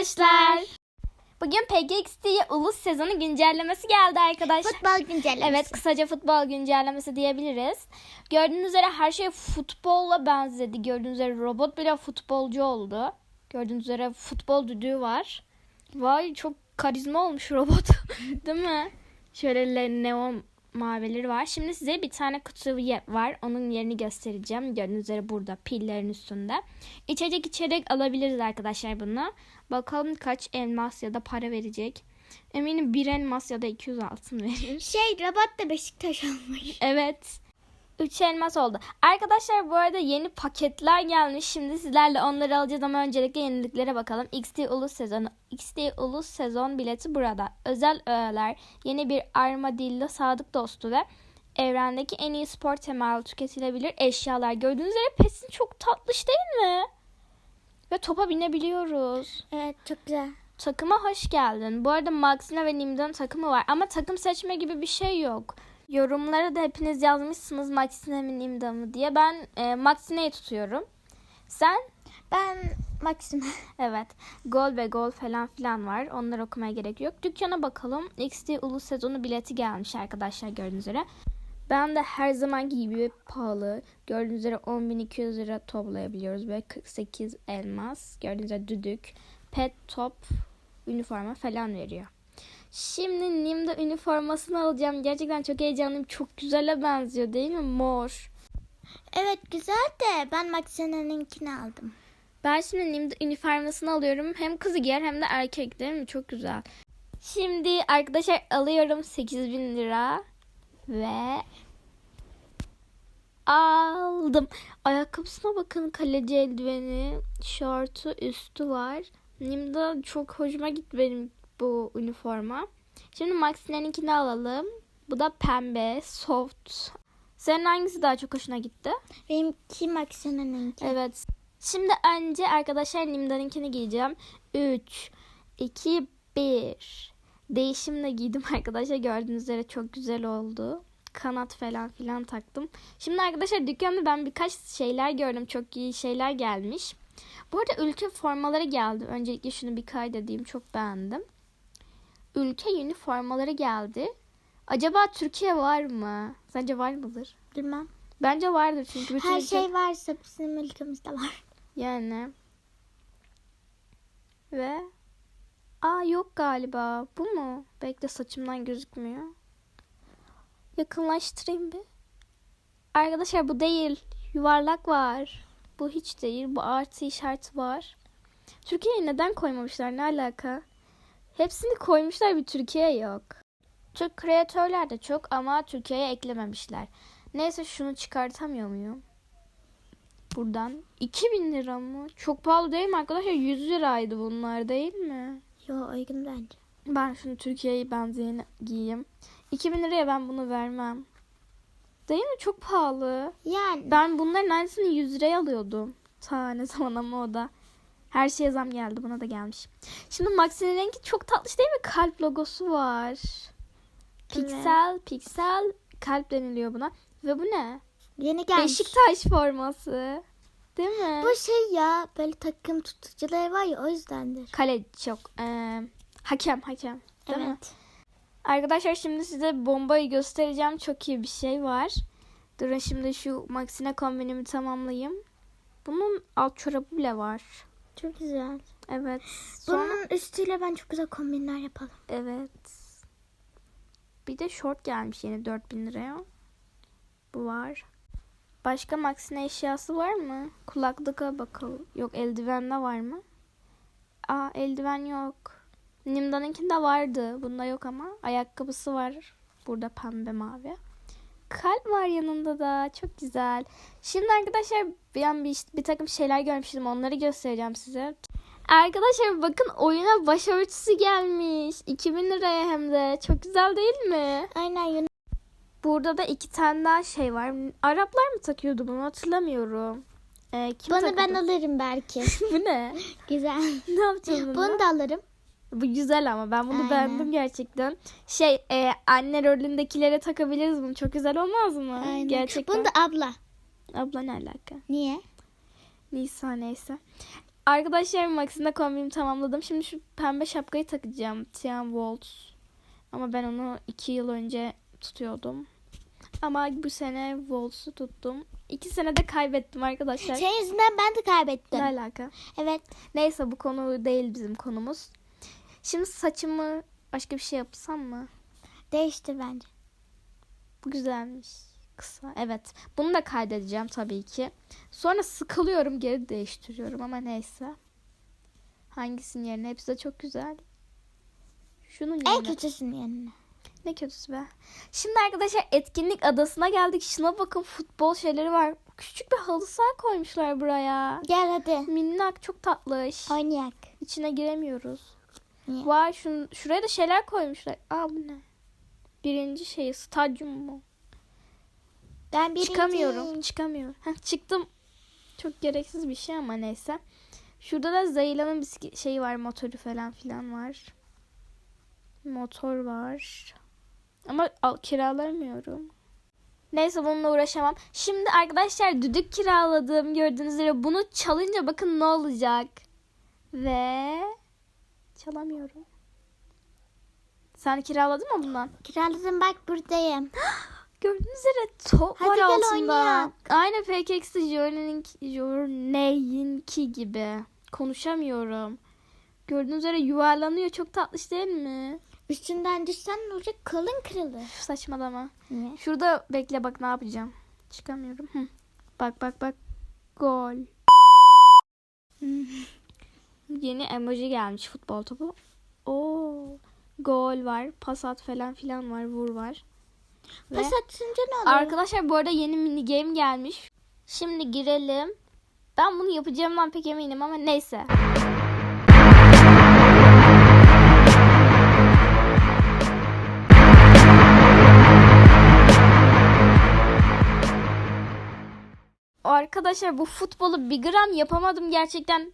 arkadaşlar. Bugün PGX'ye ulus sezonu güncellemesi geldi arkadaşlar. Futbol güncellemesi. Evet kısaca futbol güncellemesi diyebiliriz. Gördüğünüz üzere her şey futbolla benzedi. Gördüğünüz üzere robot bile futbolcu oldu. Gördüğünüz üzere futbol düdüğü var. Vay çok karizma olmuş robot. Değil mi? Şöyle le- neon mavileri var. Şimdi size bir tane kutu var. Onun yerini göstereceğim. Gördüğünüz üzere burada pillerin üstünde. İçecek içerek alabiliriz arkadaşlar bunu. Bakalım kaç elmas ya da para verecek. Eminim bir elmas ya da 200 altın verir. Şey robot da Beşiktaş olmuş. Evet. 3 elmas oldu. Arkadaşlar bu arada yeni paketler gelmiş. Şimdi sizlerle onları alacağız ama öncelikle yeniliklere bakalım. XT Ulus sezonu. XT Ulus sezon bileti burada. Özel öğeler, yeni bir armadillo sadık dostu ve evrendeki en iyi spor temalı tüketilebilir eşyalar. Gördüğünüz üzere pesin çok tatlış değil mi? Ve topa binebiliyoruz. Evet çok güzel. Takıma hoş geldin. Bu arada Maxina ve Nimda'nın takımı var ama takım seçme gibi bir şey yok. Yorumlara da hepiniz yazmışsınız Maxina mı Nimda mı diye. Ben e, Maxina'yı tutuyorum. Sen? Ben Maxim. Evet. Gol ve gol falan filan var. Onları okumaya gerek yok. Dükkana bakalım. XT Ulus sezonu bileti gelmiş arkadaşlar gördüğünüz üzere. Ben de her zamanki gibi pahalı. Gördüğünüz üzere 10.200 lira toplayabiliyoruz. Ve 48 elmas. Gördüğünüz üzere düdük, pet top, üniforma falan veriyor. Şimdi Nimda üniformasını alacağım. Gerçekten çok heyecanlıyım. Çok güzele benziyor değil mi? Mor. Evet güzel de ben Maxim'inkini aldım. Ben şimdi Nimda üniformasını alıyorum. Hem kızı giyer hem de erkek değil mi? Çok güzel. Şimdi arkadaşlar alıyorum 8000 lira. Ve aldım. Ayakkabısına bakın kaleci eldiveni, şortu, üstü var. Nimda çok hoşuma gitti benim bu üniforma. Şimdi Maxine'ninkini alalım. Bu da pembe, soft. Senin hangisi daha çok hoşuna gitti? Benimki Maxim'ininki. Evet. Şimdi önce arkadaşlar Nimda'nınkini giyeceğim. 3, 2, 1. Değişimle giydim arkadaşlar. Gördüğünüz üzere çok güzel oldu. Kanat falan filan taktım. Şimdi arkadaşlar dükkanda ben birkaç şeyler gördüm. Çok iyi şeyler gelmiş. Bu arada ülke formaları geldi. Öncelikle şunu bir kaydedeyim. Çok beğendim. Ülke üniformaları geldi. Acaba Türkiye var mı? Sence var mıdır? Bilmem. Bence vardır çünkü bütün Her ülke- şey varsa bizim ülkemizde var. Yani. Ve Aa yok galiba. Bu mu? Bekle saçımdan gözükmüyor. Yakınlaştırayım bir. Arkadaşlar bu değil. Yuvarlak var. Bu hiç değil. Bu artı işareti var. Türkiye'ye neden koymamışlar? Ne alaka? Hepsini koymuşlar bir Türkiye yok. Türk kreatörler de çok ama Türkiye'ye eklememişler. Neyse şunu çıkartamıyor muyum? Buradan 2000 lira mı? Çok pahalı değil mi arkadaşlar? 100 liraydı bunlar değil mi? Yo uygun bence. Ben şunu Türkiye'ye benzeyeni giyeyim. 2000 liraya ben bunu vermem. Değil mi? Çok pahalı. Yani Ben bunların aynısını 100 liraya alıyordum. Ta ne zaman ama o da. Her şeye zam geldi. Buna da gelmiş. Şimdi Maxine'in rengi çok tatlış değil mi? Kalp logosu var. Piksel, piksel kalp deniliyor buna. Ve bu ne? yeni gelmiş. Beşiktaş forması. Değil mi? Bu şey ya böyle takım tutucuları var ya o yüzdendir. Kale çok. eee, hakem hakem. Değil mi? evet. Arkadaşlar şimdi size bombayı göstereceğim. Çok iyi bir şey var. Durun şimdi şu Maxine kombinimi tamamlayayım. Bunun alt çorabı bile var. Çok güzel. Evet. Sonra- Bunun üstüyle ben çok güzel kombinler yapalım. Evet. Bir de short gelmiş yeni 4000 liraya. Bu var. Başka Maxine eşyası var mı? Kulaklığa bakalım. Yok eldiven de var mı? Aa eldiven yok. Nimda'nınkinde vardı. Bunda yok ama. Ayakkabısı var. Burada pembe mavi. Kalp var yanında da. Çok güzel. Şimdi arkadaşlar ben bir, bir takım şeyler görmüştüm. Onları göstereceğim size. Arkadaşlar bakın oyuna başörtüsü gelmiş. 2000 liraya hem de. Çok güzel değil mi? Aynen. Burada da iki tane daha şey var. Araplar mı takıyordu bunu hatırlamıyorum. Ee, kim Bunu ben takıyordu? alırım belki. Bu ne? güzel. ne yapacağız bunu? Bunu da alırım. Bu güzel ama ben bunu Aynen. beğendim gerçekten. Şey e, anne rolündekilere takabiliriz bunu. Çok güzel olmaz mı? Aynen. Gerçekten. Bunu da abla. Abla ne alaka? Niye? Nisa neyse. Arkadaşlar Max'inde kombinimi tamamladım. Şimdi şu pembe şapkayı takacağım. Tian Waltz. Ama ben onu iki yıl önce tutuyordum. Ama bu sene Waltz'u tuttum. İki senede kaybettim arkadaşlar. Senin yüzünden ben de kaybettim. Ne alaka? Evet. Neyse bu konu değil bizim konumuz. Şimdi saçımı başka bir şey yapsam mı? Değiştir bence. Bu güzelmiş. Kısa. Evet. Bunu da kaydedeceğim tabii ki. Sonra sıkılıyorum geri değiştiriyorum ama neyse. Hangisinin yerine? Hepsi de çok güzel. Şunun yerine. En kötüsünün yanına. Ne kötüsü be. Şimdi arkadaşlar etkinlik adasına geldik. Şuna bakın futbol şeyleri var. Küçük bir halı saha koymuşlar buraya. Gel hadi. Minnak çok tatlış. Oynayak. İçine giremiyoruz. Niye? Vay şun, şuraya da şeyler koymuşlar. Aa bu ne? Birinci şey stadyum mu? Ben birinciyim. Çıkamıyorum. Çıkamıyorum. Heh, çıktım. Çok gereksiz bir şey ama neyse. Şurada da Zeyla'nın bisiklet şeyi var. Motoru falan filan var. Motor var. Ama al, kiralamıyorum. Neyse bununla uğraşamam. Şimdi arkadaşlar düdük kiraladım. Gördüğünüz üzere bunu çalınca bakın ne olacak. Ve çalamıyorum. Sen kiraladın mı bundan? Kiraladım bak buradayım. Gördüğünüz üzere top Hadi var gel altında. oynayak. Aynı PKX'de Journey'inki gibi. Konuşamıyorum. Gördüğünüz üzere yuvarlanıyor. Çok tatlış değil mi? Üstünden düşsen ne olacak? Kalın kırılır. Üf, saçmalama. Niye? Şurada bekle bak ne yapacağım. Çıkamıyorum. Hı. Bak bak bak. Gol. Yeni emoji gelmiş futbol topu. Oo. Gol var. Pas at falan filan var. Vur var. Pas atınca ne oluyor? Arkadaşlar bu arada yeni mini game gelmiş. Şimdi girelim. Ben bunu yapacağımdan pek eminim ama neyse. Arkadaşlar bu futbolu bir gram yapamadım gerçekten.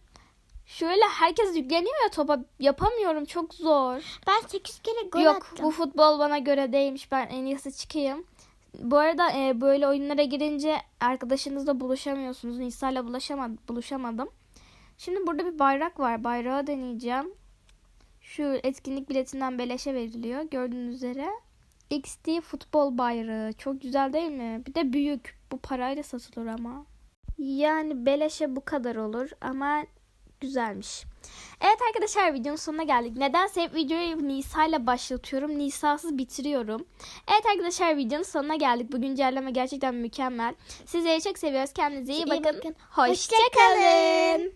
Şöyle herkes yükleniyor ya topa yapamıyorum çok zor. Ben 8 kere gol Yok attım. bu futbol bana göre değilmiş. Ben en iyisi çıkayım. Bu arada e, böyle oyunlara girince arkadaşınızla buluşamıyorsunuz. Nisa'yla buluşamadım, buluşamadım. Şimdi burada bir bayrak var. Bayrağı deneyeceğim. Şu etkinlik biletinden beleşe veriliyor. Gördüğünüz üzere. XT futbol bayrağı. Çok güzel değil mi? Bir de büyük. Bu parayla satılır ama. Yani beleşe bu kadar olur ama güzelmiş. Evet arkadaşlar videonun sonuna geldik. Nedense hep videoyu Nisa ile başlatıyorum. Nisa'sız bitiriyorum. Evet arkadaşlar videonun sonuna geldik. Bu güncelleme gerçekten mükemmel. Sizleri çok seviyoruz. Kendinize iyi İyi bakın. bakın. Hoşçakalın.